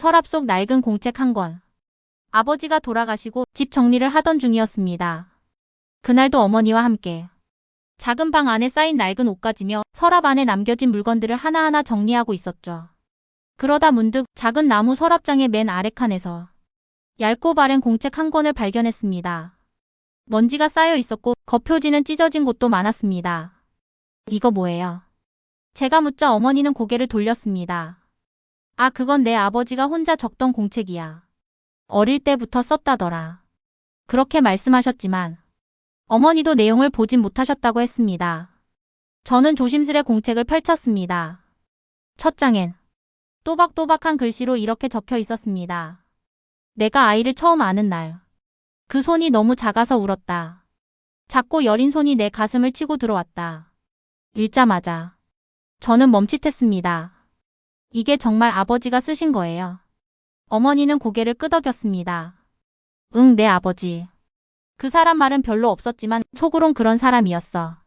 서랍 속 낡은 공책 한 권. 아버지가 돌아가시고 집 정리를 하던 중이었습니다. 그날도 어머니와 함께 작은 방 안에 쌓인 낡은 옷가지며 서랍 안에 남겨진 물건들을 하나하나 정리하고 있었죠. 그러다 문득 작은 나무 서랍장의 맨 아래 칸에서 얇고 바른 공책 한 권을 발견했습니다. 먼지가 쌓여 있었고 겉표지는 찢어진 곳도 많았습니다. 이거 뭐예요? 제가 묻자 어머니는 고개를 돌렸습니다. 아, 그건 내 아버지가 혼자 적던 공책이야. 어릴 때부터 썼다더라. 그렇게 말씀하셨지만 어머니도 내용을 보진 못하셨다고 했습니다. 저는 조심스레 공책을 펼쳤습니다. 첫 장엔 또박또박한 글씨로 이렇게 적혀 있었습니다. 내가 아이를 처음 아는 날. 그 손이 너무 작아서 울었다. 작고 여린 손이 내 가슴을 치고 들어왔다. 읽자마자 저는 멈칫했습니다. 이게 정말 아버지가 쓰신 거예요. 어머니는 고개를 끄덕였습니다. 응, 내 아버지. 그 사람 말은 별로 없었지만 속으론 그런 사람이었어.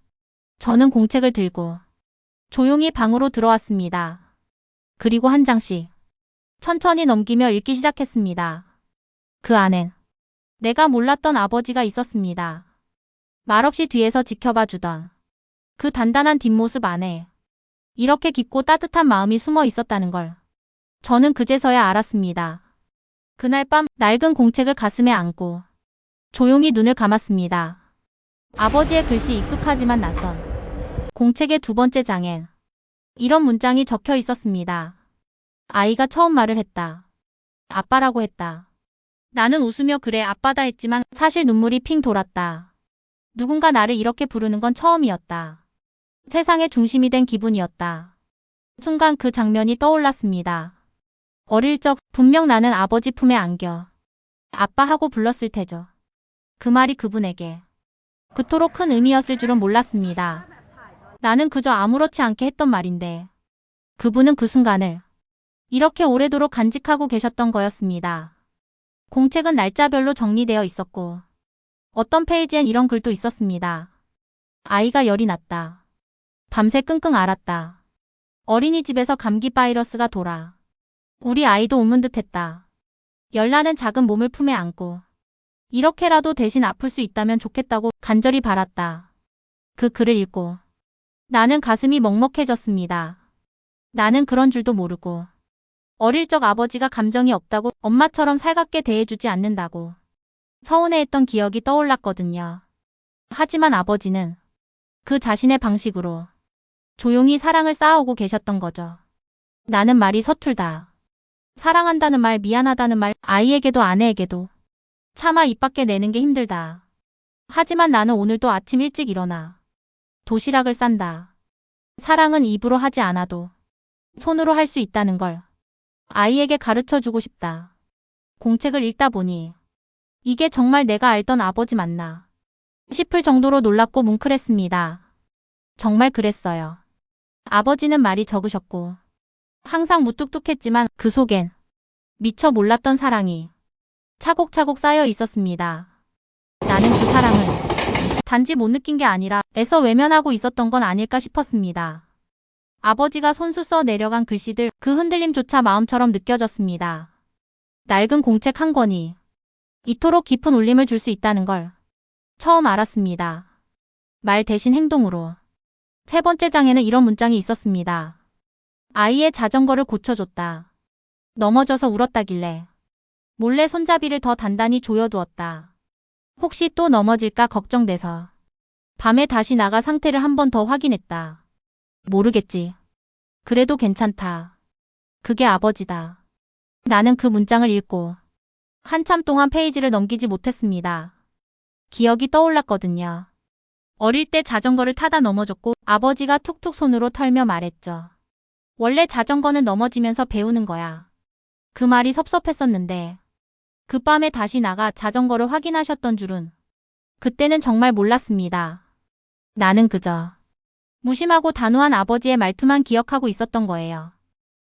저는 공책을 들고 조용히 방으로 들어왔습니다. 그리고 한 장씩 천천히 넘기며 읽기 시작했습니다. 그 안엔 내가 몰랐던 아버지가 있었습니다. 말없이 뒤에서 지켜봐 주던 그 단단한 뒷모습 안에 이렇게 깊고 따뜻한 마음이 숨어 있었다는 걸 저는 그제서야 알았습니다. 그날 밤 낡은 공책을 가슴에 안고 조용히 눈을 감았습니다. 아버지의 글씨 익숙하지만 낯선 공책의 두 번째 장엔 이런 문장이 적혀 있었습니다. 아이가 처음 말을 했다. 아빠라고 했다. 나는 웃으며 그래 아빠다 했지만 사실 눈물이 핑 돌았다. 누군가 나를 이렇게 부르는 건 처음이었다. 세상의 중심이 된 기분이었다. 순간 그 장면이 떠올랐습니다. 어릴 적 분명 나는 아버지 품에 안겨 아빠 하고 불렀을 테죠. 그 말이 그분에게 그토록 큰 의미였을 줄은 몰랐습니다. 나는 그저 아무렇지 않게 했던 말인데 그분은 그 순간을 이렇게 오래도록 간직하고 계셨던 거였습니다. 공책은 날짜별로 정리되어 있었고 어떤 페이지엔 이런 글도 있었습니다. 아이가 열이 났다. 밤새 끙끙 앓았다. 어린이집에서 감기 바이러스가 돌아. 우리 아이도 옮은 듯했다. 열나는 작은 몸을 품에 안고 이렇게라도 대신 아플 수 있다면 좋겠다고 간절히 바랐다. 그 글을 읽고 나는 가슴이 먹먹해졌습니다. 나는 그런 줄도 모르고 어릴 적 아버지가 감정이 없다고 엄마처럼 살갑게 대해주지 않는다고 서운해했던 기억이 떠올랐거든요. 하지만 아버지는 그 자신의 방식으로 조용히 사랑을 쌓아오고 계셨던 거죠. 나는 말이 서툴다. 사랑한다는 말, 미안하다는 말, 아이에게도 아내에게도 차마 입 밖에 내는 게 힘들다. 하지만 나는 오늘도 아침 일찍 일어나 도시락을 싼다. 사랑은 입으로 하지 않아도 손으로 할 수 있다는 걸 아이에게 가르쳐 주고 싶다. 공책을 읽다 보니 이게 정말 내가 알던 아버지 맞나 싶을 정도로 놀랍고 뭉클했습니다. 정말 그랬어요. 아버지는 말이 적으셨고 항상 무뚝뚝했지만 그 속엔 미처 몰랐던 사랑이 차곡차곡 쌓여 있었습니다. 나는 그 사랑을 단지 못 느낀 게 아니라 애써 외면하고 있었던 건 아닐까 싶었습니다. 아버지가 손수 써 내려간 글씨들 그 흔들림조차 마음처럼 느껴졌습니다. 낡은 공책 한 권이 이토록 깊은 울림을 줄 수 있다는 걸 처음 알았습니다. 말 대신 행동으로. 세 번째 장에는 이런 문장이 있었습니다. 아이의 자전거를 고쳐줬다. 넘어져서 울었다길래 몰래 손잡이를 더 단단히 조여두었다. 혹시 또 넘어질까 걱정돼서 밤에 다시 나가 상태를 한 번 더 확인했다. 모르겠지. 그래도 괜찮다. 그게 아버지다. 나는 그 문장을 읽고 한참 동안 페이지를 넘기지 못했습니다. 기억이 떠올랐거든요. 어릴 때 자전거를 타다 넘어졌고 아버지가 툭툭 손으로 털며 말했죠. 원래 자전거는 넘어지면서 배우는 거야. 그 말이 섭섭했었는데 그 밤에 다시 나가 자전거를 확인하셨던 줄은 그때는 정말 몰랐습니다. 나는 그저 무심하고 단호한 아버지의 말투만 기억하고 있었던 거예요.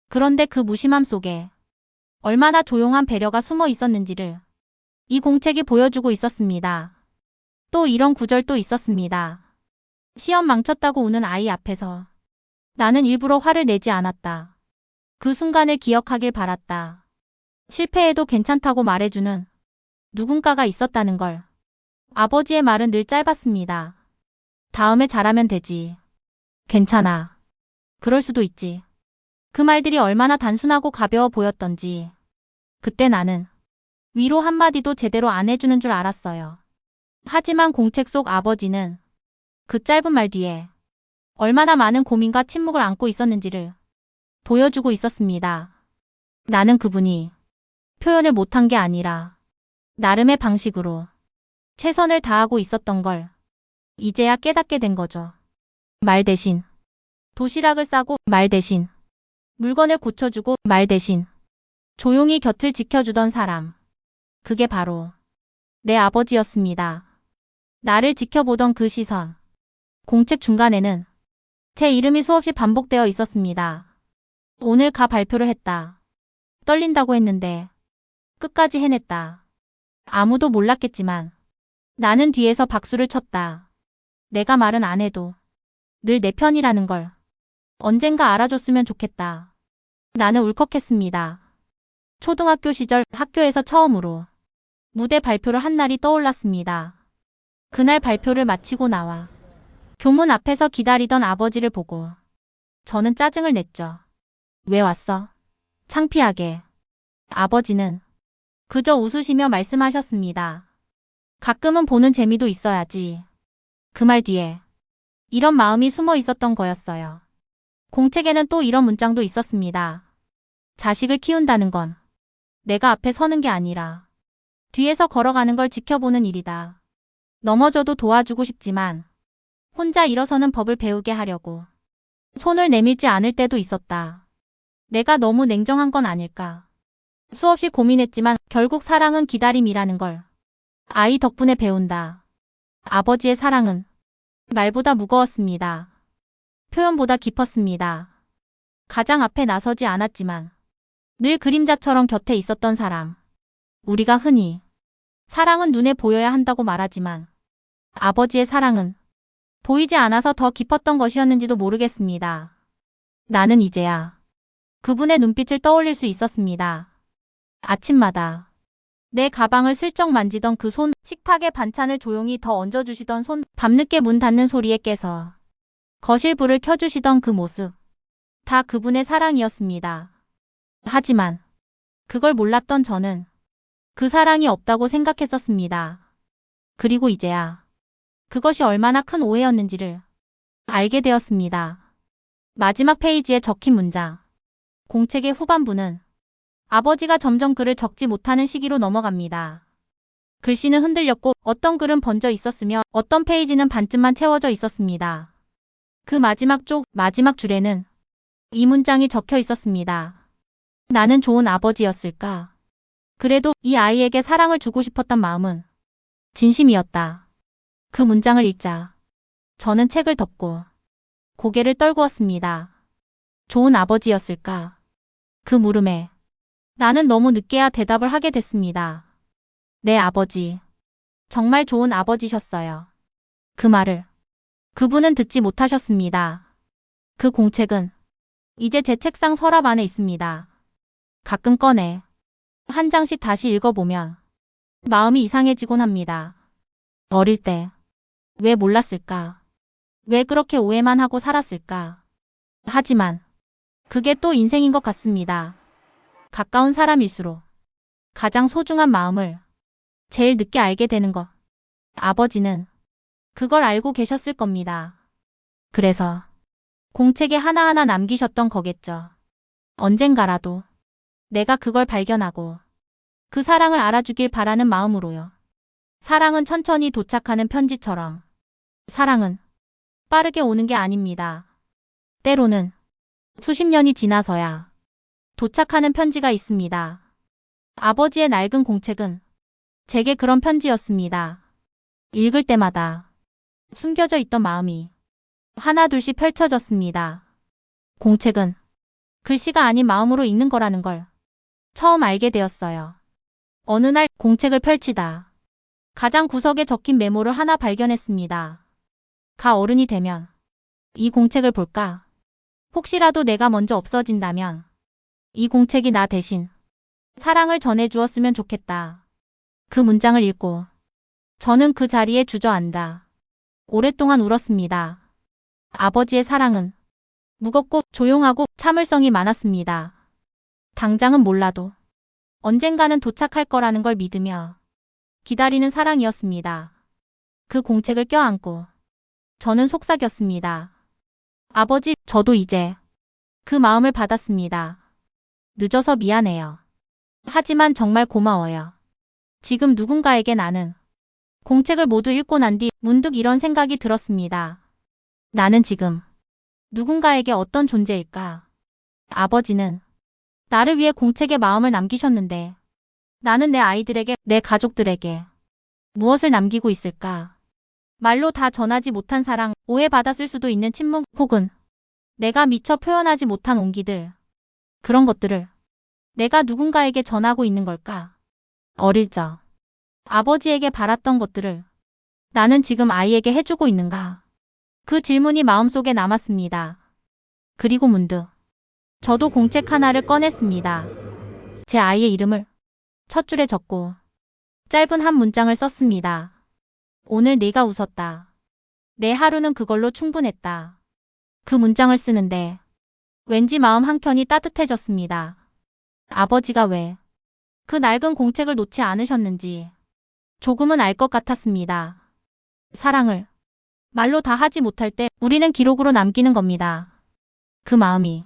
그런데 그 무심함 속에 얼마나 조용한 배려가 숨어 있었는지를 이 공책이 보여주고 있었습니다. 또 이런 구절도 있었습니다. 시험 망쳤다고 우는 아이 앞에서 나는 일부러 화를 내지 않았다. 그 순간을 기억하길 바랐다. 실패해도 괜찮다고 말해주는 누군가가 있었다는 걸. 아버지의 말은 늘 짧았습니다. 다음에 잘하면 되지. 괜찮아. 그럴 수도 있지. 그 말들이 얼마나 단순하고 가벼워 보였던지. 그때 나는 위로 한마디도 제대로 안 해주는 줄 알았어요. 하지만 공책 속 아버지는 그 짧은 말 뒤에 얼마나 많은 고민과 침묵을 안고 있었는지를 보여주고 있었습니다. 나는 그분이 표현을 못한 게 아니라 나름의 방식으로 최선을 다하고 있었던 걸 이제야 깨닫게 된 거죠. 말 대신 도시락을 싸고 말 대신 물건을 고쳐주고 말 대신 조용히 곁을 지켜주던 사람. 그게 바로 내 아버지였습니다. 나를 지켜보던 그 시선. 공책 중간에는 제 이름이 수없이 반복되어 있었습니다. 오늘 가 발표를 했다. 떨린다고 했는데 끝까지 해냈다. 아무도 몰랐겠지만 나는 뒤에서 박수를 쳤다. 내가 말은 안 해도 늘 내 편이라는 걸 언젠가 알아줬으면 좋겠다. 나는 울컥했습니다. 초등학교 시절 학교에서 처음으로 무대 발표를 한 날이 떠올랐습니다. 그날 발표를 마치고 나와 교문 앞에서 기다리던 아버지를 보고 저는 짜증을 냈죠. 왜 왔어? 창피하게. 아버지는 그저 웃으시며 말씀하셨습니다. 가끔은 보는 재미도 있어야지. 그 말 뒤에 이런 마음이 숨어 있었던 거였어요. 공책에는 또 이런 문장도 있었습니다. 자식을 키운다는 건 내가 앞에 서는 게 아니라 뒤에서 걸어가는 걸 지켜보는 일이다. 넘어져도 도와주고 싶지만 혼자 일어서는 법을 배우게 하려고 손을 내밀지 않을 때도 있었다. 내가 너무 냉정한 건 아닐까. 수없이 고민했지만 결국 사랑은 기다림이라는 걸 아이 덕분에 배운다. 아버지의 사랑은 말보다 무거웠습니다. 표현보다 깊었습니다. 가장 앞에 나서지 않았지만 늘 그림자처럼 곁에 있었던 사람. 우리가 흔히 사랑은 눈에 보여야 한다고 말하지만 아버지의 사랑은 보이지 않아서 더 깊었던 것이었는지도 모르겠습니다. 나는 이제야 그분의 눈빛을 떠올릴 수 있었습니다. 아침마다 내 가방을 슬쩍 만지던 그 손, 식탁에 반찬을 조용히 더 얹어주시던 손, 밤늦게 문 닫는 소리에 깨서 거실 불을 켜주시던 그 모습. 다 그분의 사랑이었습니다. 하지만 그걸 몰랐던 저는 그 사랑이 없다고 생각했었습니다. 그리고 이제야 그것이 얼마나 큰 오해였는지를 알게 되었습니다. 마지막 페이지에 적힌 문장. 공책의 후반부는 아버지가 점점 글을 적지 못하는 시기로 넘어갑니다. 글씨는 흔들렸고 어떤 글은 번져 있었으며 어떤 페이지는 반쯤만 채워져 있었습니다. 그 마지막 쪽, 마지막 줄에는 이 문장이 적혀 있었습니다. 나는 좋은 아버지였을까? 그래도 이 아이에게 사랑을 주고 싶었던 마음은 진심이었다. 그 문장을 읽자. 저는 책을 덮고 고개를 떨구었습니다. 좋은 아버지였을까? 그 물음에 나는 너무 늦게야 대답을 하게 됐습니다. 내 아버지. 정말 좋은 아버지셨어요. 그 말을 그분은 듣지 못하셨습니다. 그 공책은 이제 제 책상 서랍 안에 있습니다. 가끔 꺼내 한 장씩 다시 읽어보면 마음이 이상해지곤 합니다. 어릴 때 왜 몰랐을까? 왜 그렇게 오해만 하고 살았을까? 하지만 그게 또 인생인 것 같습니다. 가까운 사람일수록 가장 소중한 마음을 제일 늦게 알게 되는 것. 아버지는 그걸 알고 계셨을 겁니다. 그래서 공책에 하나하나 남기셨던 거겠죠. 언젠가라도 내가 그걸 발견하고 그 사랑을 알아주길 바라는 마음으로요. 사랑은 천천히 도착하는 편지처럼 사랑은 빠르게 오는 게 아닙니다. 때로는 수십 년이 지나서야 도착하는 편지가 있습니다. 아버지의 낡은 공책은 제게 그런 편지였습니다. 읽을 때마다 숨겨져 있던 마음이 하나둘씩 펼쳐졌습니다. 공책은 글씨가 아닌 마음으로 읽는 거라는 걸 처음 알게 되었어요. 어느 날 공책을 펼치다 가장 구석에 적힌 메모를 하나 발견했습니다. 가 어른이 되면 이 공책을 볼까? 혹시라도 내가 먼저 없어진다면 이 공책이 나 대신 사랑을 전해주었으면 좋겠다. 그 문장을 읽고 저는 그 자리에 주저앉아 오랫동안 울었습니다. 아버지의 사랑은 무겁고 조용하고 참을성이 많았습니다. 당장은 몰라도 언젠가는 도착할 거라는 걸 믿으며 기다리는 사랑이었습니다. 그 공책을 껴안고 저는 속삭였습니다. 아버지, 저도 이제 그 마음을 받았습니다. 늦어서 미안해요. 하지만 정말 고마워요. 지금 누군가에게 나는 공책을 모두 읽고 난 뒤 문득 이런 생각이 들었습니다. 나는 지금 누군가에게 어떤 존재일까? 아버지는 나를 위해 공책에 마음을 남기셨는데 나는 내 아이들에게, 내 가족들에게 무엇을 남기고 있을까? 말로 다 전하지 못한 사랑, 오해받았을 수도 있는 침묵, 혹은 내가 미처 표현하지 못한 온기들. 그런 것들을 내가 누군가에게 전하고 있는 걸까? 어릴 적 아버지에게 바랐던 것들을 나는 지금 아이에게 해주고 있는가? 그 질문이 마음속에 남았습니다. 그리고 문득 저도 공책 하나를 꺼냈습니다. 제 아이의 이름을 첫 줄에 적고 짧은 한 문장을 썼습니다. 오늘 네가 웃었다. 내 하루는 그걸로 충분했다. 그 문장을 쓰는데 왠지 마음 한켠이 따뜻해졌습니다. 아버지가 왜 그 낡은 공책을 놓지 않으셨는지 조금은 알 것 같았습니다. 사랑을 말로 다 하지 못할 때 우리는 기록으로 남기는 겁니다. 그 마음이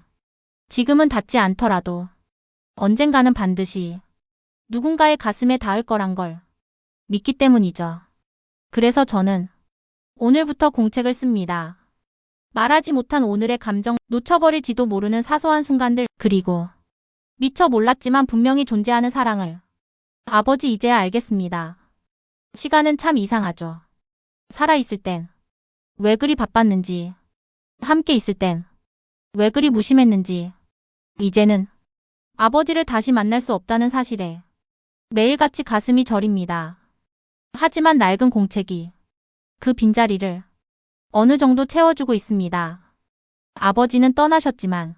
지금은 닿지 않더라도 언젠가는 반드시 누군가의 가슴에 닿을 거란 걸 믿기 때문이죠. 그래서 저는 오늘부터 공책을 씁니다. 말하지 못한 오늘의 감정, 놓쳐버릴지도 모르는 사소한 순간들, 그리고 미처 몰랐지만 분명히 존재하는 사랑을 아버지 이제야 알겠습니다. 시간은 참 이상하죠. 살아있을 땐 왜 그리 바빴는지, 함께 있을 땐 왜 그리 무심했는지, 이제는 아버지를 다시 만날 수 없다는 사실에 매일같이 가슴이 저립니다. 하지만 낡은 공책이 그 빈자리를 어느 정도 채워주고 있습니다. 아버지는 떠나셨지만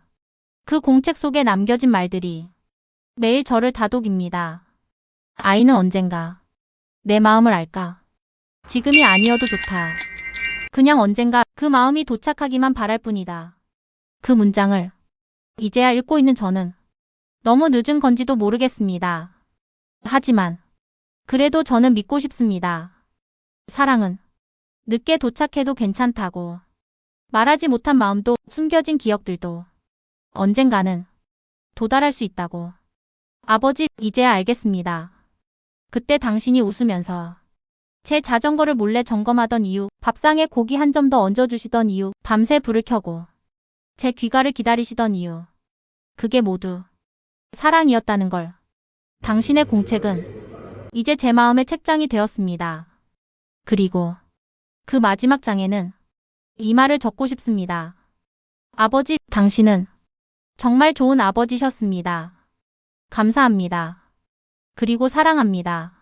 그 공책 속에 남겨진 말들이 매일 저를 다독입니다. 아이는 언젠가 내 마음을 알까? 지금이 아니어도 좋다. 그냥 언젠가 그 마음이 도착하기만 바랄 뿐이다. 그 문장을 이제야 읽고 있는 저는 너무 늦은 건지도 모르겠습니다. 하지만 그래도 저는 믿고 싶습니다. 사랑은 늦게 도착해도 괜찮다고. 말하지 못한 마음도 숨겨진 기억들도 언젠가는 도달할 수 있다고. 아버지, 이제야 알겠습니다. 그때 당신이 웃으면서 제 자전거를 몰래 점검하던 이유, 밥상에 고기 한 점 더 얹어주시던 이유, 밤새 불을 켜고 제 귀가를 기다리시던 이유. 그게 모두 사랑이었다는 걸. 당신의 공책은 이제 제 마음의 책장이 되었습니다. 그리고 그 마지막 장에는 이 말을 적고 싶습니다. 아버지, 당신은 정말 좋은 아버지셨습니다. 감사합니다. 그리고 사랑합니다.